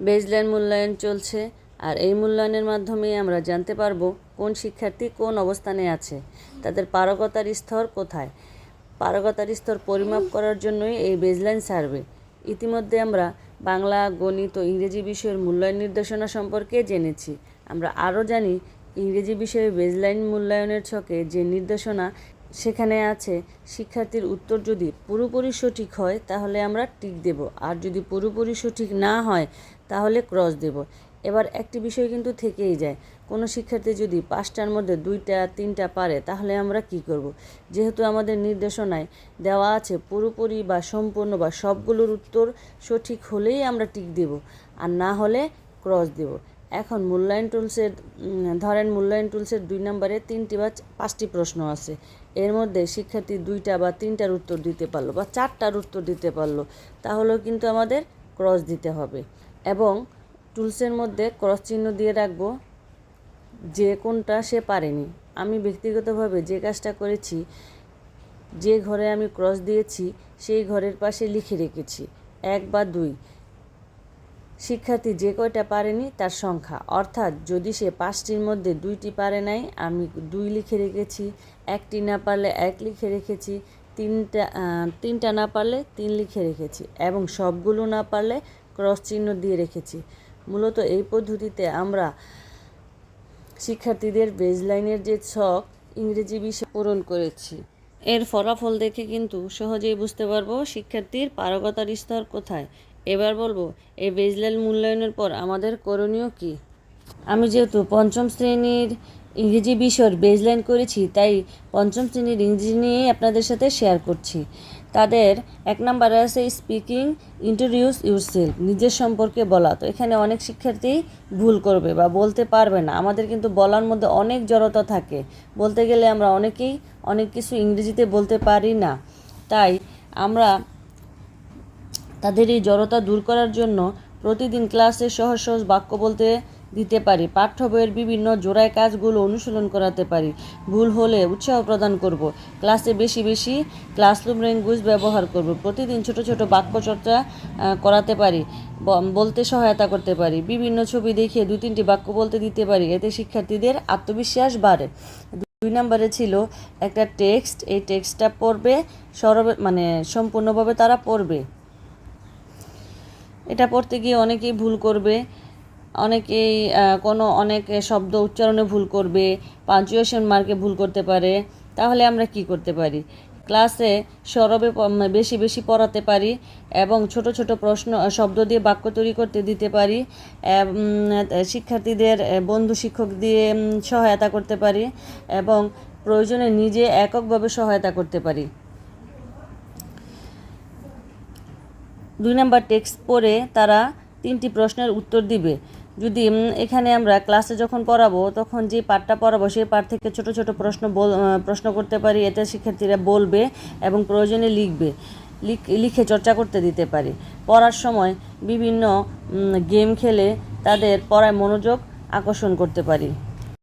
Baseline মূল্যায়ন চলছে আর এই মূল্যায়নের মাধ্যমে আমরা জানতে পারব কোন শিক্ষার্থী কোন অবস্থানে আছে। তাদের পারগতার স্তর কোথায়? পারগতার স্তর পরিমাপ করার জন্যই এই বেজলাইন সার্ভে। ইতিমধ্যে আমরা বাংলা, গণিত ও ইংরেজি বিষয়ের মূল্যায়ন নির্দেশনা সম্পর্কে জেনেছি। আমরা আরও জানি, ইংরেজি বিষয়ে বেজলাইন মূল্যায়নের ছকে যে নির্দেশনা সেখানে আছে, শিক্ষার্থীর উত্তর যদি পুরোপুরি সঠিক হয়, তাহলে আমরা টিক দেব। আর যদি পুরোপুরি সঠিক না হয়, তাহলে ক্রস দেব। এবার একটি বিষয় কিন্তু থেকেই যায়। কোনো শিক্ষার্থী যদি পাঁচটার মধ্যে দুইটা, তিনটা পারে, তাহলে আমরা কি করব। যেহেতু আমাদের নির্দেশনায় দেওয়া আছে পুরোপুরি বা সম্পূর্ণ বা সবগুলোর উত্তর সঠিক হলেই আমরা টিক দেব। আর না হলে ক্রস দেব। এখন মূল্যায়ন টুলসের ধরেন মূল্যায়ন টুলসের দুই নম্বরে তিনটি বা পাঁচটি প্রশ্ন আছে। এর মধ্যে শিক্ষার্থী দুইটা বা তিনটার উত্তর দিতে পারল বা চারটার উত্তর দিতে পারল, তাহলেও কিন্তু আমাদের ক্রস দিতে হবে। এবং টুলসের মধ্যে ক্রস চিহ্ন দিয়ে রাখব, যে কোনটা সে পারেনি। আমি ব্যক্তিগতভাবে যে কাজটা করেছি, যে ঘরে আমি ক্রস দিয়েছি, সেই ঘরের পাশে লিখে রেখেছি, এক বা দুই। শিক্ষার্থী যে কয়টা পারেনি তার সংখ্যা। অর্থাৎ যদি সে পাঁচটির মধ্যে দুইটি পারে নাই, আমি দুই লিখে রেখেছি, একটি না পারলে এক লিখে রেখেছি, তিনটা তিনটা না পারলে তিন লিখে রেখেছি এবং সবগুলো না পারলে ক্রস চিহ্ন দিয়ে রেখেছি। মূলত এই পদ্ধতিতে আমরা শিক্ষার্থীদের বেজলাইনের যে ছক, ইংরেজি বিষয় পূরণ করেছি। এর ফলাফল দেখে কিন্তু সহজেই বুঝতে পারব শিক্ষার্থীর পারগতার স্তর কোথায়। এবার বলব, এই বেজলাইন মূল্যায়নের পর আমাদের করণীয় কি? আমি যেহেতু পঞ্চম শ্রেণির ইংরেজি বিষয়ের বেজলাইন করেছি, তাই পঞ্চম শ্রেণির ইংরেজি নিয়েই আপনাদের সাথে শেয়ার করছি। তাদের এক নম্বরে আছে স্পিকিং ইন্ট্রোডিউস ইউরসেলফ নিজের সম্পর্কে বলা। তো এখানে অনেক শিক্ষার্থী ভুল করবে বা বলতে পারবে না। আমাদের কিন্তু বলার মধ্যে অনেক জড়তা থাকে। বলতে গেলে আমরা অনেকেই অনেক কিছু ইংরেজিতে বলতে পারি না। তাই আমরা তাদের এই জড়তা দূর করার জন্য প্রতিদিন ক্লাসে সহজ সহজ বাক্য বলতে দিতে পারি, পাঠ্য বইয়ের বিভিন্ন জোড়ায় কাজগুলো অনুশীলন করাতে পারি, ভুল হলে উৎসাহ প্রদান করব। ক্লাসে বেশি বেশি ক্লাসরুম ল্যাঙ্গুয়েজ ব্যবহার করব, প্রতিদিন ছোট ছোট বাক্য চর্চা করাতে পারি বলতে সহায়তা করতে পারি, বিভিন্ন ছবি দেখিয়ে দু তিনটি বাক্য বলতে দিতে পারি, এতে শিক্ষার্থীদের আত্মবিশ্বাস বাড়ে। দুই নম্বরে ছিল একটা টেক্সট, এই টেক্সটটা পড়বে, সরবে মানে সম্পূর্ণভাবে তারা পড়বে। এটা পড়তে গিয়ে অনেকেই ভুল করবে। অনেকেই কোনো অনেক শব্দ উচ্চারণে ভুল করবে, পাঞ্চুয়েশন মার্কে ভুল করতে পারে। তাহলে আমরা কি করতে পারি? ক্লাসে সরবে বেশি বেশি পড়াতে পারি এবং ছোট ছোট প্রশ্ন শব্দ দিয়ে বাক্য তৈরি করতে দিতে পারি। শিক্ষার্থীদের বন্ধু শিক্ষক দিয়ে সহায়তা করতে পারি এবং প্রয়োজনে নিজে এককভাবে সহায়তা করতে পারি। দুই নাম্বার টেক্সট পড়ে তারা তিনটি প্রশ্নের উত্তর দিবে। যদি এখানে আমরা ক্লাসে যখন পড়াবো, তখন যে পাঠটা পড়াবো, সেই পাঠ থেকে ছোট ছোট প্রশ্ন বল প্রশ্ন করতে পারি। এতে শিক্ষার্থীরা বলবে এবং প্রয়োজনে লিখবে, লিখ- লিখে চর্চা করতে দিতে পারি। পড়ার সময় বিভিন্ন গেম খেলে তাদের পড়ায় মনোযোগ আকর্ষণ করতে পারি।